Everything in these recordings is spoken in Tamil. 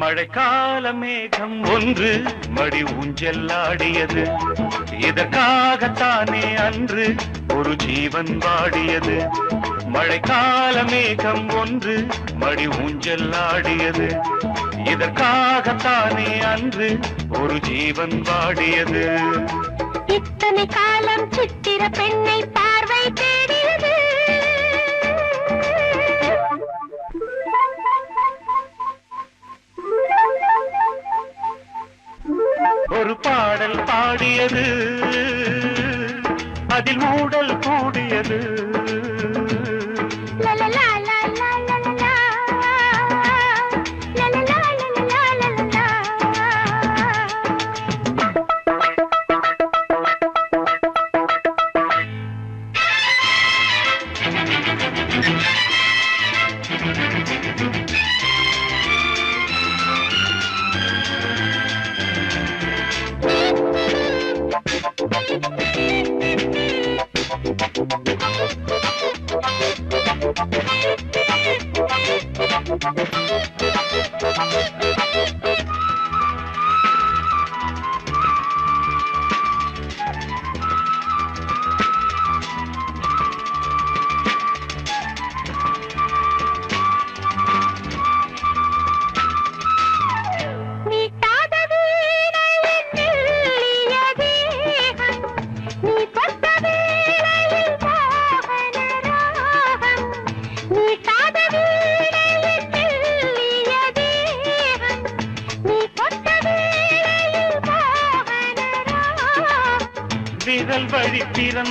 மழைக்கால மேகம் ஒன்று மடி ஊஞ்செல்லாடியது இதற்காகத்தானே அன்று ஒரு ஜீவன் வாடியது. மழைக்கால மேகம் ஒன்று மடி ஊஞ்செல்லாடியது இதற்காகத்தானே அன்று ஒரு ஜீவன் வாடியது. இத்தனை காலம் சித்திர பெண்ணை பார்வை தேடி பாடியது. அதில் மூடல் கூடியது.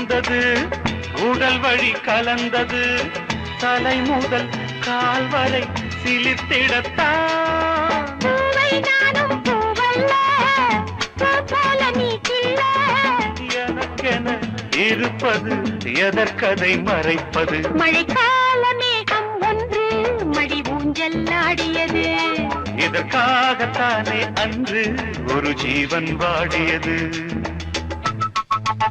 பிறந்தது உடல் வழி கலந்தது. தலை முதல் கால் வரை சிலித்திடத்தான். எனக்கென இருப்பது எதற்கதை மறைப்பது. மழைக்கால மேகம் ஒன்று மடி ஊஞ்சல் ஆடியது. இதற்காகத்தானே அன்று ஒரு ஜீவன் வாடியது.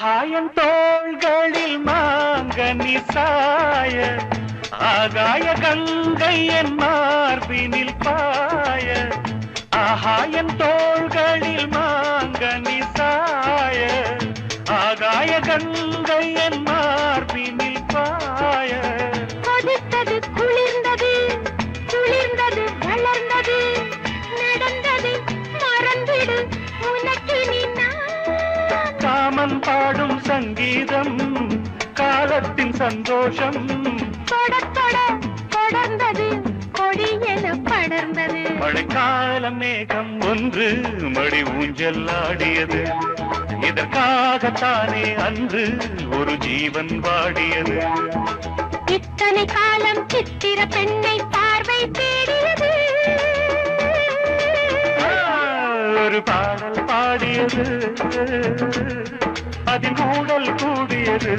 ஆகாயம் தோள்களில் மாங்கனி சாய ஆகாய கங்கை என் மார்பினில் பாய. ஆகாயம் தோள்களில் மாங்கனி சாய ஆகாய கங்கை என் மார் சங்கீதம் காலத்தின் சந்தோஷம். தொட தொட தொடர்ந்தது கொடி என படர்ந்தது மழைக்கால மேகம் ஒன்று மடி ஊஞ்சலாடியது இதற்காகத்தானே அன்று ஒரு ஜீவன் வாடியது. இத்தனை காலம் சித்திர பெண்ணை பார்வை தேடியது. ஒரு பாடல் பாடியது. அதில் கூடல் கூடியது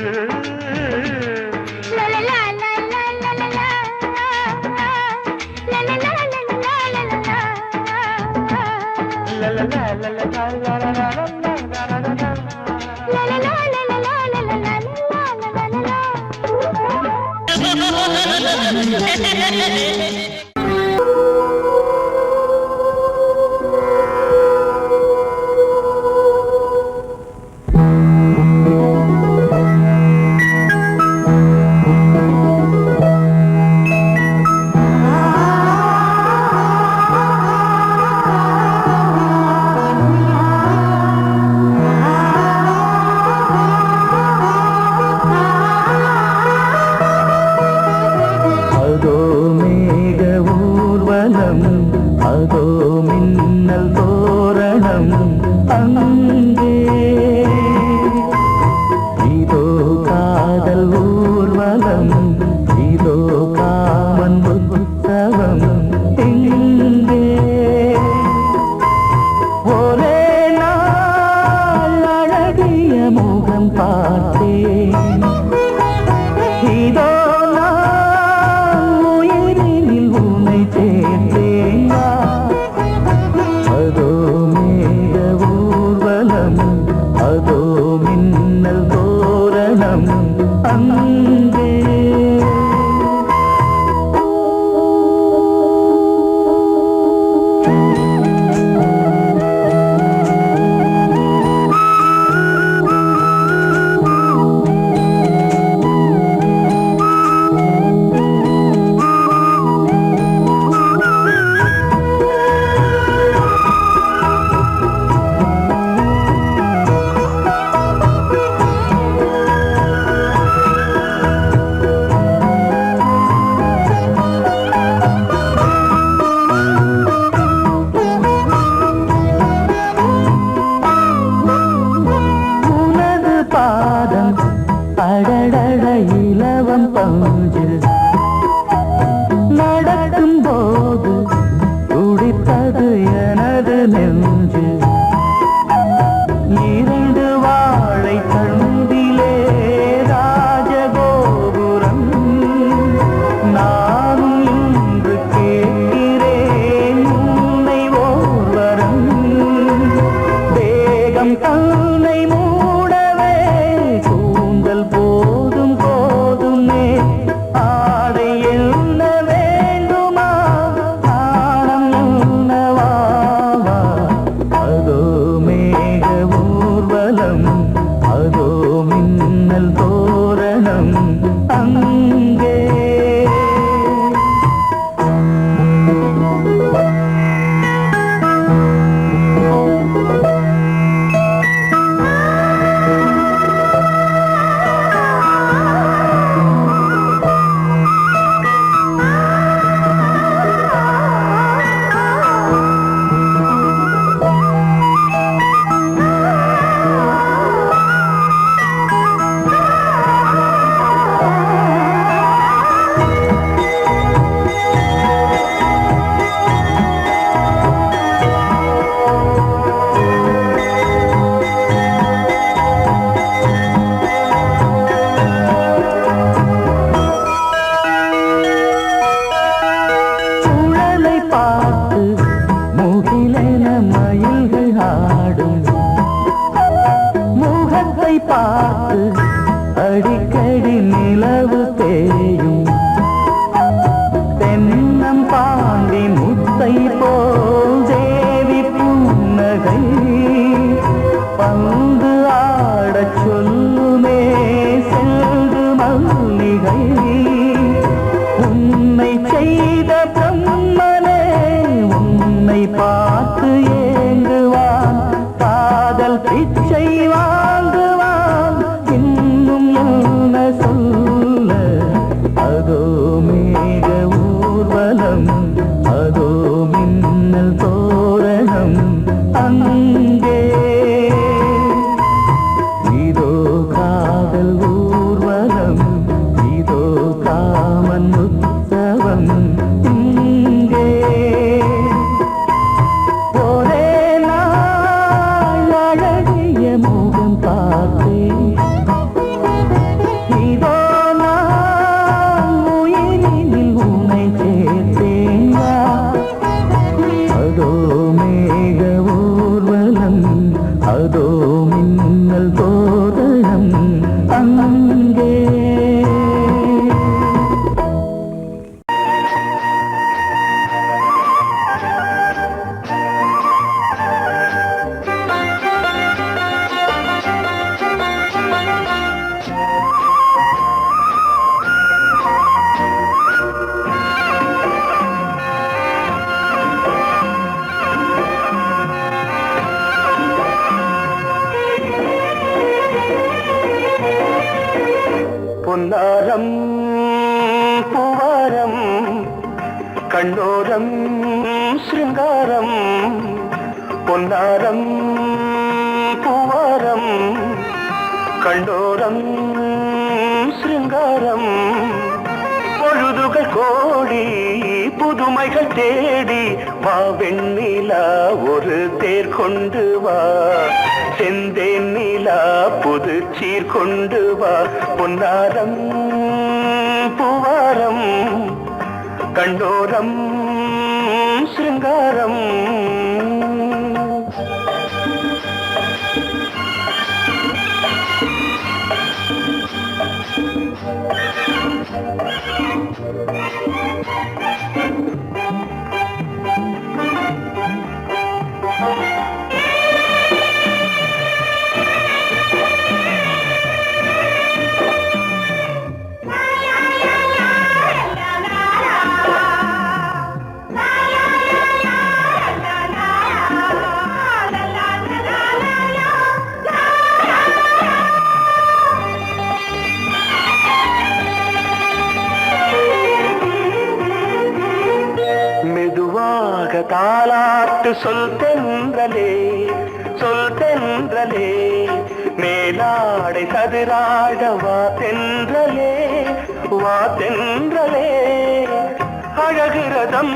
கண்ணோரம் சிங்காரம் பொன்னாரம் பூவாரம் கண்டோரம் சிங்காரம் பொழுதுகள் கோடி புதுமைகள் தேடி வா வெண்ணிலா ஒரு தேர் கொண்டு வா. செந்தேன் நிலா புது சீர் கொண்டு வா. பொன்னாரம் பூவாரம் കണ്ണോരം ശൃംഗാരം அழகிறதம்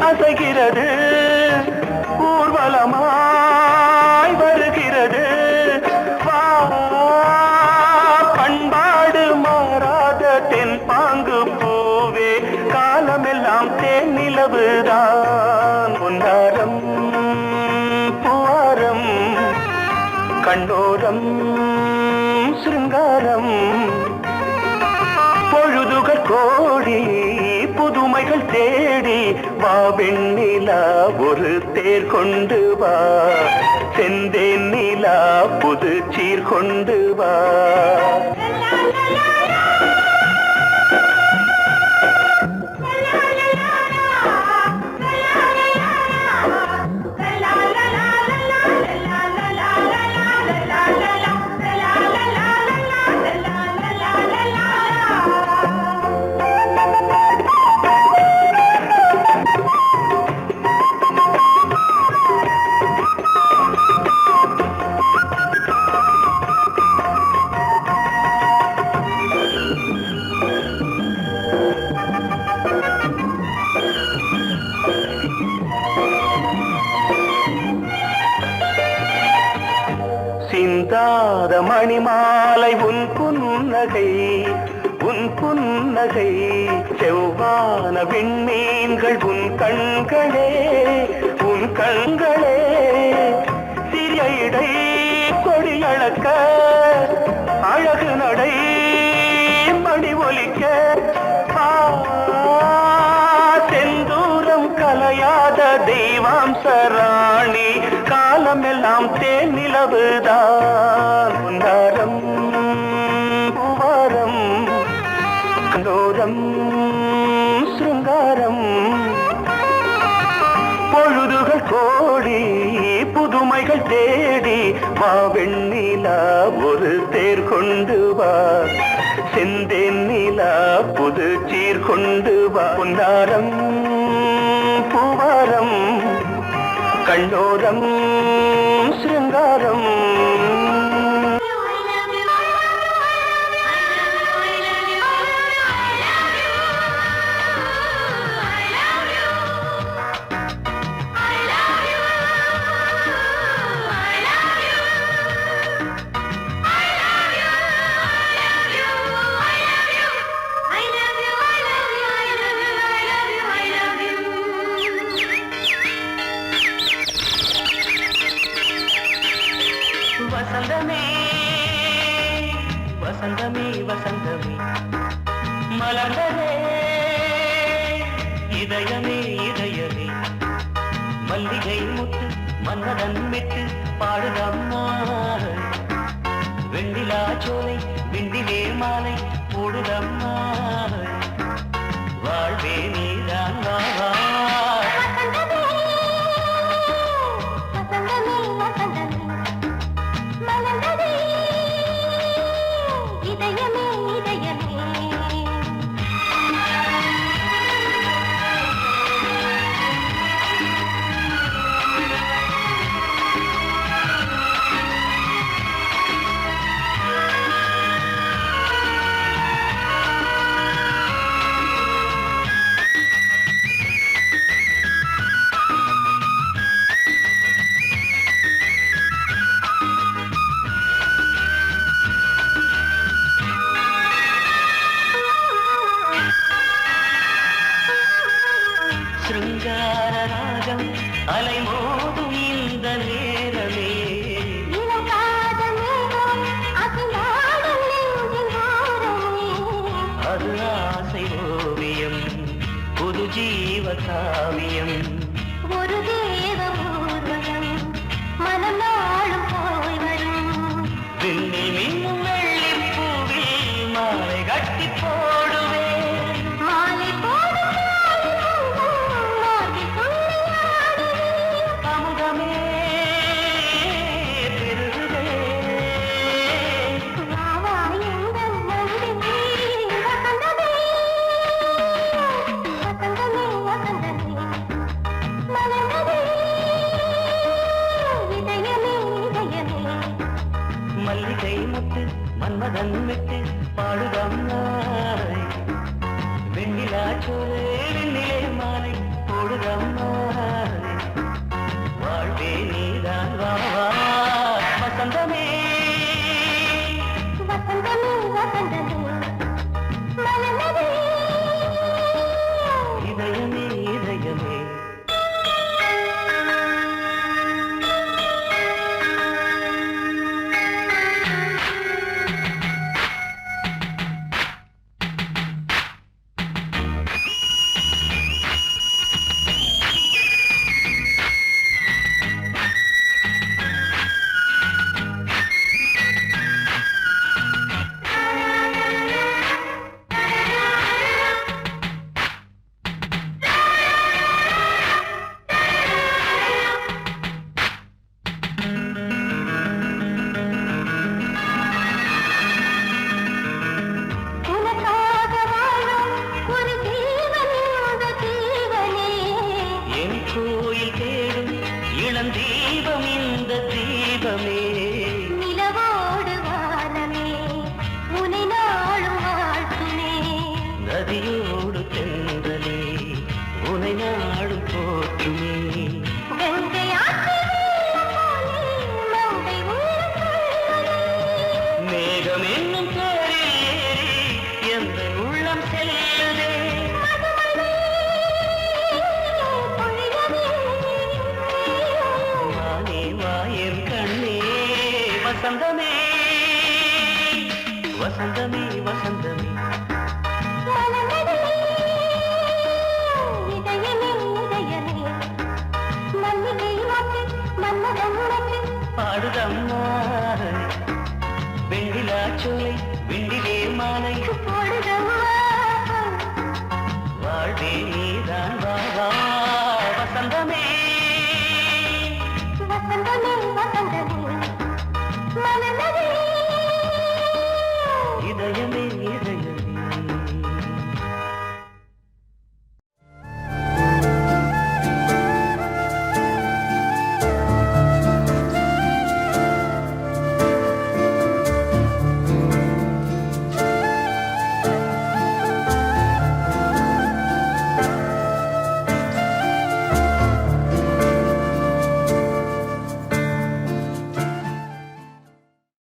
அசைகிறது. ஊர்வலமா வா வெண்ணிலா ஒரு தேர் கொண்டு வா. செந்தேன் நிலா புது சீர் கொண்டு வா. உன் கண்களே உன் கண்களே சிறிய இடை கொடியளக்க அழகு நடை மணி ஒலிக்க. தெந்தூரம் கலையாத தெய்வாம் சராணி காலமெல்லாம் தேன் நிலவுதான் தேடி வா வெண்ணிலா ஒரு தேர் கொண்டு வா. செந்தேன் நிலா புது சீர் கொண்டு வா. பொன்னாரம் பூவாரம் கண்ணோரம் சிருங்காரம் மல்லிகை முத்து மன்னதன் விட்டு பாடுதம்மா வெண்ணிலா சோலை விண்டிலே மாலை போடுதம்மா வாழ்வே நீ